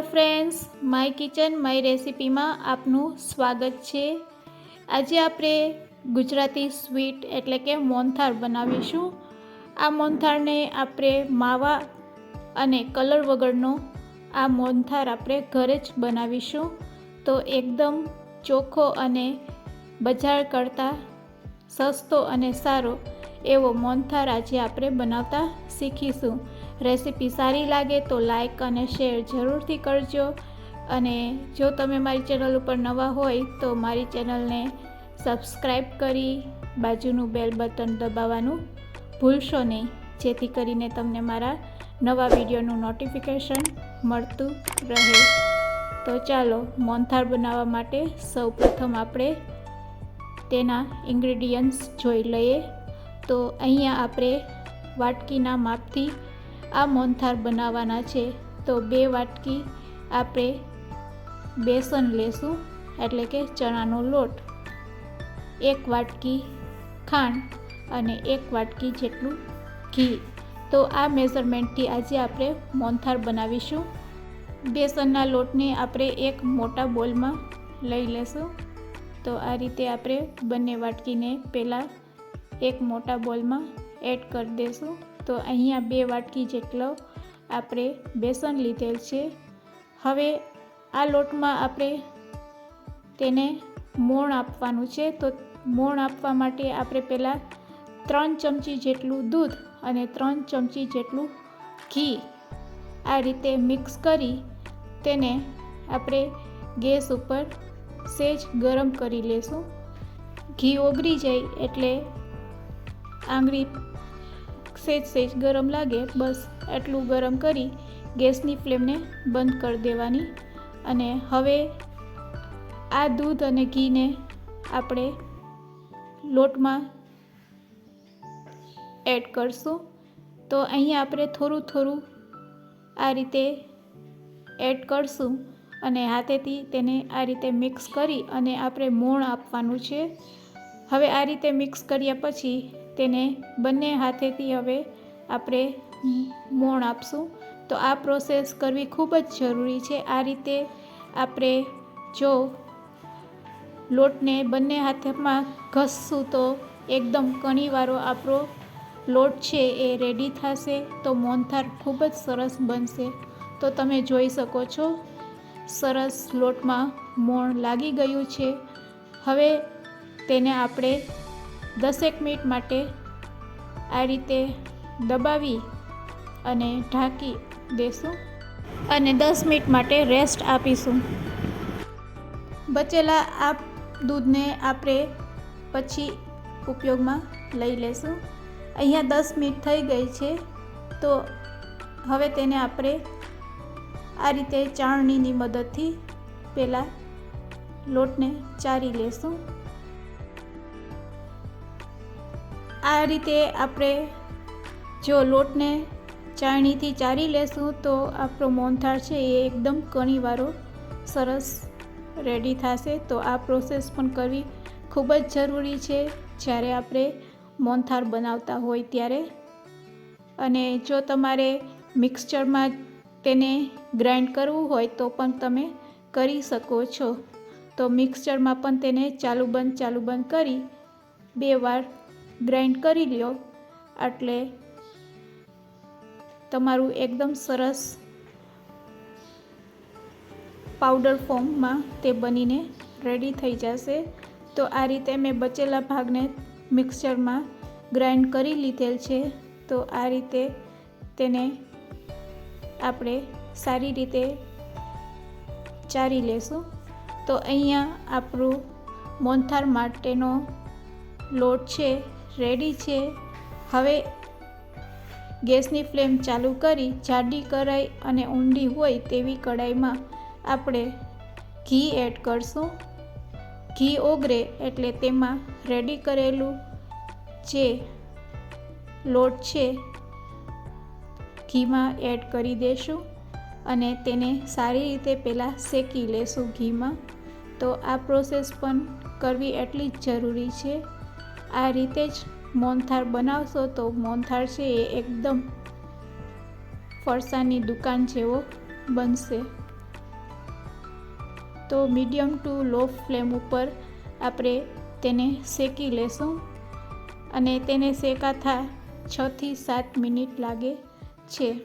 Friends my kitchen my રેસિપીમાં આપનું સ્વાગત છે. આજે આપણે ગુજરાતી સ્વીટ એટલે કે મોનથાળ બનાવીશું. આ મોનથાળને આપણે માવા અને કલર વગરનો આ મોનથાળ આપણે ઘરે જ બનાવીશું. તો એકદમ ચોખ્ખો અને બજાર કરતાં સસ્તો અને સારો એવો મોનથાળ આજે આપણે બનાવતા શીખીશું. રેસીપી સારી લાગે તો લાઈક અને શેર જરૂરથી કરજો. અને જો તમે મારી ચેનલ ઉપર નવા હોય તો મારી ચેનલને સબસ્ક્રાઈબ કરી બાજુનું બેલ બટન દબાવવાનું ભૂલશો નહીં. જેથી કરીને તમને મારા નવા વિડીયોનું નોટિફિકેશન મળતું રહે. તો ચાલો મોહનથાળ બનાવવા માટે સૌપ્રથમ આપણે તેના ઇન્ગ્રેડિયન્ટ્સ જોઈ લઈએ. તો અહીંયા આપણે વાટકીના માપથી આ મોનથાર બનાવવાના છે. તો બે વાટકી આપણે બેસન લેશું, એટલે કે ચણાનો લોટ. એક વાટકી ખાંડ અને એક વાટકી જેટલું ઘી. તો આ મેઝરમેન્ટથી આજે આપણે મોનથાર બનાવીશું. બેસનના લોટને આપણે એક મોટા બોલમાં લઈ લેશું. તો આ રીતે આપણે બંને વાટકીને પહેલાં એક મોટા બોલમાં એડ કરી દઈશું તો અહીંયા બે વાટકી જેટલો આપણે બેસન લીધેલ છે. હવે આ લોટમાં આપણે તેને મોણ આપવાનું છે. તો મોણ આપવા માટે આપણે પહેલાં ત્રણ ચમચી જેટલું દૂધ અને ત્રણ ચમચી જેટલું ઘી આ રીતે મિક્સ કરી તેને આપણે ગેસ ઉપર સેજ ગરમ કરી લેશું. ઘી ઓગળી જાય એટલે આંગળી સેજ સેજ ગરમ લાગે, બસ એટલું ગરમ કરી ગેસની ફ્લેમને બંધ કરી દેવાની. અને હવે આ દૂધ અને ઘીને આપણે લોટમાં એડ કરશું. તો અહીંયા આપણે થોડું થોડું આ રીતે એડ કરશું અને હાથેથી તેને આ રીતે મિક્સ કરી અને આપણે મોણ આપવાનું છે. હવે આ રીતે મિક્સ કર્યા પછી તેને બંને હાથેથી હવે આપણે મોણ આપશું. તો આ પ્રોસેસ કરવી ખૂબ જ જરૂરી છે. આ રીતે આપણે જો લોટને બંને હાથમાં ઘસશું તો એકદમ કણીવાળો આપણો લોટ છે એ રેડી થશે. તો મોનથાર ખૂબ જ સરસ બનશે. તો તમે જોઈ શકો છો, સરસ લોટમાં મોણ લાગી ગયું છે. હવે તેને આપણે દસેક મિનિટ માટે આ રીતે દબાવી અને ઢાંકી દેશું અને દસ મિનિટ માટે રેસ્ટ આપીશું. બચેલા આ દૂધને આપણે પછી ઉપયોગમાં લઈ લેશું. અહીંયા દસ મિનિટ થઈ ગઈ છે, તો હવે તેને આપણે આ રીતે ચાળણીની મદદથી પહેલાં લોટને ચારી લેશું. આ રીતે આપણે જો લોટને ચાળણીથી ચારી લેશું તો આપણો મોહનથાળ છે એ એકદમ કણીવાળો, સરસ રેડી થશે. તો આ પ્રોસેસ પણ કરવી ખૂબ જ જરૂરી છે જ્યારે આપણે મોહનથાળ બનાવતા હોય ત્યારે. અને જો તમારે મિક્સચરમાં તેને ગ્રાઇન્ડ કરવું હોય તો પણ તમે કરી શકો છો. તો મિક્સચરમાં પણ તેને ચાલુ બંધ ચાલુ બંધ કરી બે વાર ગ્રાઇન્ડ કરી લ્યો. એટલે તમારું એકદમ સરસ પાવડર ફોર્મમાં તે બનીને રેડી થઈ જશે. તો આ રીતે મેં બચેલા ભાગને મિક્સરમાં ગ્રાઇન્ડ કરી લીધેલ છે. તો આ રીતે તેને આપણે સારી રીતે ચારી લેશું. તો અહીંયા આપણું મોહનથાળ માટેનો લોટ છે. રેડી છે. હવે ગેસની ફ્લેમ ચાલુ કરી જાડી કઢાઈ અને ઊંડી હોય તેવી કઢાઈમાં આપણે ઘી એડ કરશું. ઘી ઓગરે એટલે તેમાં રેડી કરેલું જે લોટ છે, ઘીમાં એડ કરી દઈશું અને તેને સારી રીતે પહેલાં શેકી લેશું ઘીમાં. તો આ પ્રોસેસ પણ કરવી એટલી જ જરૂરી છે. આ રીતે જ મોનથાળ બનાવશો તો મોનથાળ છે એ એકદમ ફરસાણની દુકાન જેવો બનશે. તો મીડિયમ ટુ લો ફ્લેમ ઉપર આપણે તેને શેકી લેશું અને તેને શેકાતા છથી સાત મિનિટ લાગે છે.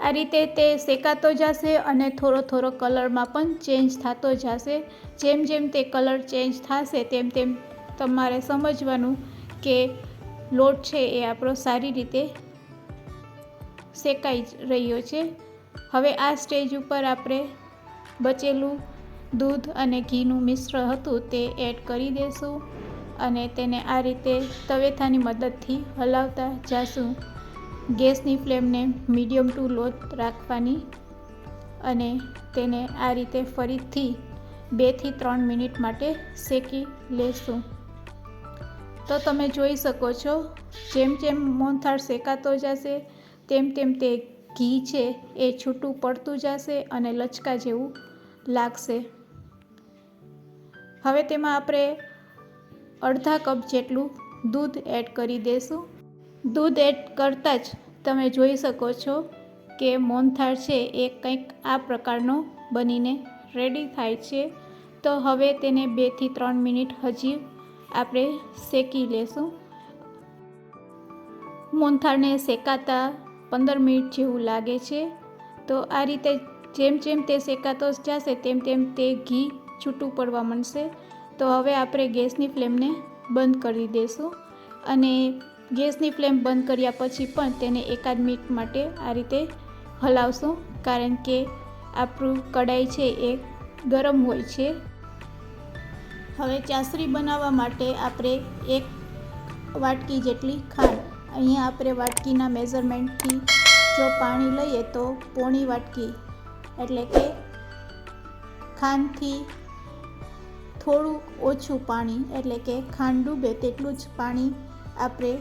આ રીતે તે શેકાતો જશે અને થોડો થોડો કલરમાં પણ ચેન્જ થતો જશે. જેમ જેમ તે કલર ચેન્જ થશે તેમ તેમ તમારે સમજવાનું કે લોટ છે એ આપણો સારી રીતે શેકાઈ રહ્યો છે. હવે આ સ્ટેજ ઉપર આપણે બચેલું દૂધ અને ઘીનું મિશ્ર હતું તે એડ કરી દઈશું અને તેને આ રીતે તવેથાની મદદથી હલાવતા જાશું. ગેસની ફ્લેમને મીડિયમ ટુ લો રાખવાની અને તેને આ રીતે ફરીથી બેથી ત્રણ મિનિટ માટે શેકી લેશું. તો તમે જોઈ શકો છો, જેમ જેમ મોહનથાળ શેકાતો જશે, તેમ તેમ તે ઘી છે એ છૂટું પડતું જશે અને લચકા જેવું લાગશે. હવે તેમાં આપણે અડધા કપ જેટલું દૂધ એડ કરી દઈશું દૂધ એડ કરતાં જ તમે જોઈ શકો છો કે મોહનથાળ છે એ કંઈક આ પ્રકારનો બનીને રેડી થાય છે. તો હવે તેને બેથી ત્રણ મિનિટ હજી આપણે શેકી લેશું. મોહનથાળને શેકાતા પંદર મિનિટ જેવું લાગે છે. તો આ રીતે જેમ જેમ તે શેકાતો જશે, તેમ તેમ તે ઘી છૂટું પડવા માંડશે. તો હવે આપણે ગેસની ફ્લેમને બંધ કરી દઈશું અને ગેસની ફ્લેમ બંધ કર્યા પછી પણ તેને એકાદ મિનિટ માટે આ રીતે હલાવશું. કારણ કે આપણું કડાઈ છે એ ગરમ હોય છે. હવે ચાસરી બનાવવા માટે આપણે એક વાટકી જેટલી ખાંડ, અહીંયા આપણે વાટકીના મેઝરમેન્ટથી જો પાણી લઈએ તો પોણી વાટકી, એટલે કે ખાંડથી થોડું ઓછું પાણી, એટલે કે ખાંડ ડૂબે તેટલું જ પાણી આપણે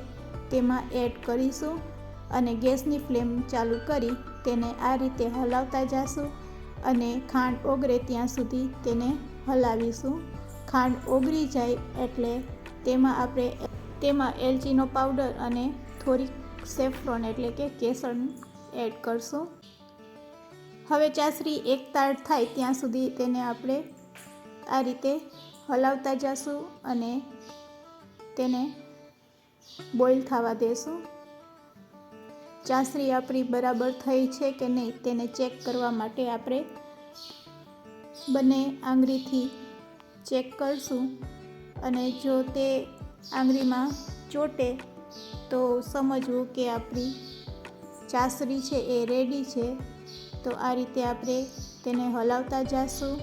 તેમાં એડ કરીશું અને ગેસની ફ્લેમ ચાલુ કરી તેને આ રીતે હલાવતા જઈશું અને ખાંડ ઓગળે ત્યાં સુધી તેને હલાવીશું. ખાંડ ઓગળી જાય એટલે તેમાં આપણે તેમાં એલચીનો પાવડર અને થોડીક સેફ્રોન એટલે કે કેસર એડ કરશું. હવે ચાસરી એક તાળ થાય ત્યાં સુધી તેને આપણે આ રીતે હલાવતા જઈશું અને તેને બોઇલ થવા દેશું. ચાસરી આપણી બરાબર થઈ છે કે નહીં તેને ચેક કરવા માટે આપણે બંને આંગળીથી ચેક કરશું અને જો તે આંગળીમાં ચોટે તો સમજવું કે આપણી ચાસરી છે એ રેડી છે, તો આ રીતે આપણે તેને હલાવતા જઈશું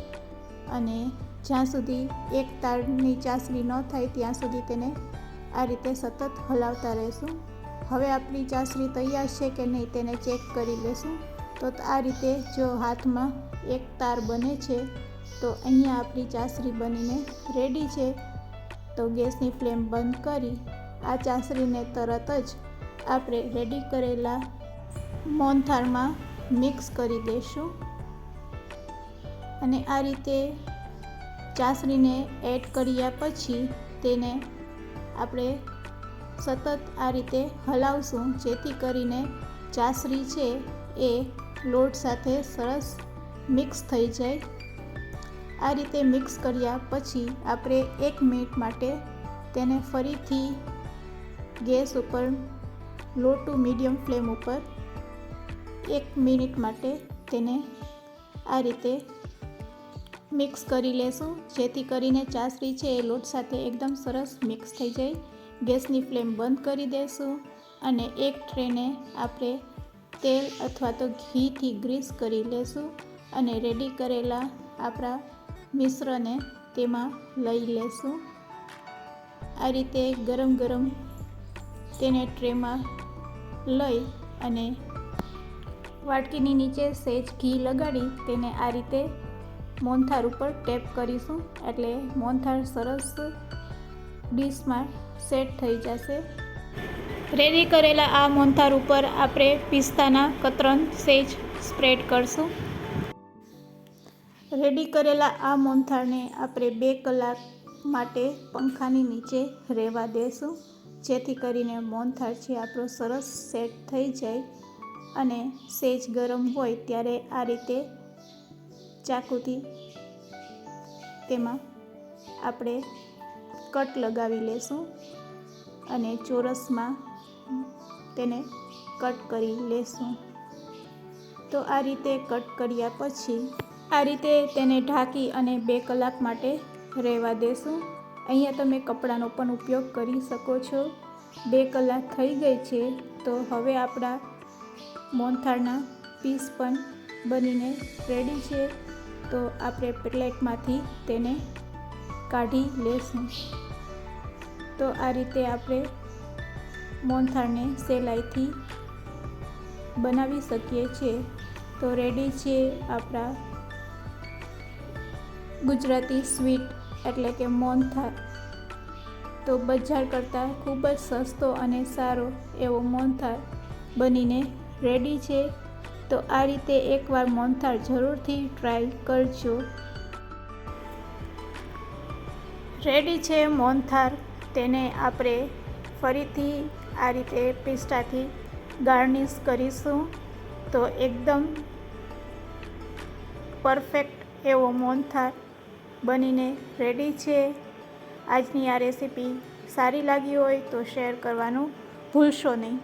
અને જ્યાં સુધી એક તારની ચાસણી ન થાય ત્યાં સુધી તેને આ રીતે સતત હલાવતા રહેશું. હવે આપણી ચાસણી તૈયાર છે કે નહીં તેને ચેક કરી લેશું. તો આ રીતે જો હાથમાં એક તાર બને છે તો અહીંયા આપણી ચાસણી બનીને રેડી છે. તો ગેસની ફ્લેમ બંધ કરી, આ ચાસણીને તરત જ આપણે રેડી કરેલા મોહનથાળમાં મિક્સ કરી દઈશું. અને આ રીતે ચાસણીને એડ કર્યા પછી તેને આપણે સતત આ રીતે હલાવશું, જેથી કરીને ચાસણી છે એ લોટ સાથે સરસ મિક્સ થઈ જાય. આ રીતે મિક્સ કર્યા પછી આપણે એક મિનિટ માટે તેને ફરીથી ગેસ ઉપર લો ટુ મીડિયમ ફ્લેમ ઉપર એક મિનિટ માટે તેને આ રીતે મિક્સ કરી લેશું. જેથી કરીને ચાસણી છે એ લોટ સાથે એકદમ સરસ મિક્સ થઈ જાય. ગેસની ફ્લેમ બંધ કરી દઈશું અને એક ટ્રેને આપણે તેલ અથવા તો ઘીથી ગ્રીસ કરી લેશું અને રેડી કરેલા આપણા મિશ્રને તેમાં લઈ લેશું. આ રીતે ગરમ ગરમ તેને ટ્રેમાં લઈ અને વાટકીની નીચે સહેજ ઘી લગાડી તેને આ રીતે મોનથાર ઉપર ટેપ કરીશું. એટલે મોનથાર સરસ ડીશમાં સેટ થઈ જશે. રેડી કરેલા આ મોનથાર ઉપર આપણે પિસ્તાના કતરણ સેજ સ્પ્રેડ કરશું. રેડી કરેલા આ મોંથાળને આપણે બે કલાક માટે પંખાની નીચે રહેવા દેશું, જેથી કરીને મોંથાળ છે આપણો સરસ સેટ થઈ જાય અને સેજ ગરમ હોય ત્યારે આ રીતે ચાકુથી તેમાં આપણે કટ લગાવી લેશું અને ચોરસમાં તેને કટ કરી લેશું. તો આ રીતે કટ કર્યા પછી આ રીતે તેને ઢાંકી અને બે કલાક માટે રહેવા દેશું. અહીંયા તમે કપડાનો પણ ઉપયોગ કરી શકો છો. બે કલાક થઈ ગઈ છે, તો હવે આપણા મોનથાળના પીસ પણ બનીને રેડી છે. તો આપણે પ્લેટમાંથી તેને કાઢી લેશું. તો આ રીતે આપણે મોનથાળને સહેલાઈથી બનાવી શકીએ છીએ. તો રેડી છે આપણા ગુજરાતી સ્વીટ એટલે કે મોહનથાળ તો બજાર કરતાં ખૂબ જ સસ્તો અને સારો એવો મોહનથાળ બનીને રેડી છે. તો આ રીતે એકવાર મોહનથાળ જરૂરથી ટ્રાય કરજો. રેડી છે મોહનથાળ તેને આપણે ફરીથી આ રીતે પિસ્તાથી ગાર્નિશ કરીશું. તો એકદમ પરફેક્ટ એવો મોહનથાળ બનીને રેડી છે. આજની આ રેસીપી સારી લાગી હોય તો શેર કરવાનું ભૂલશો નહીં.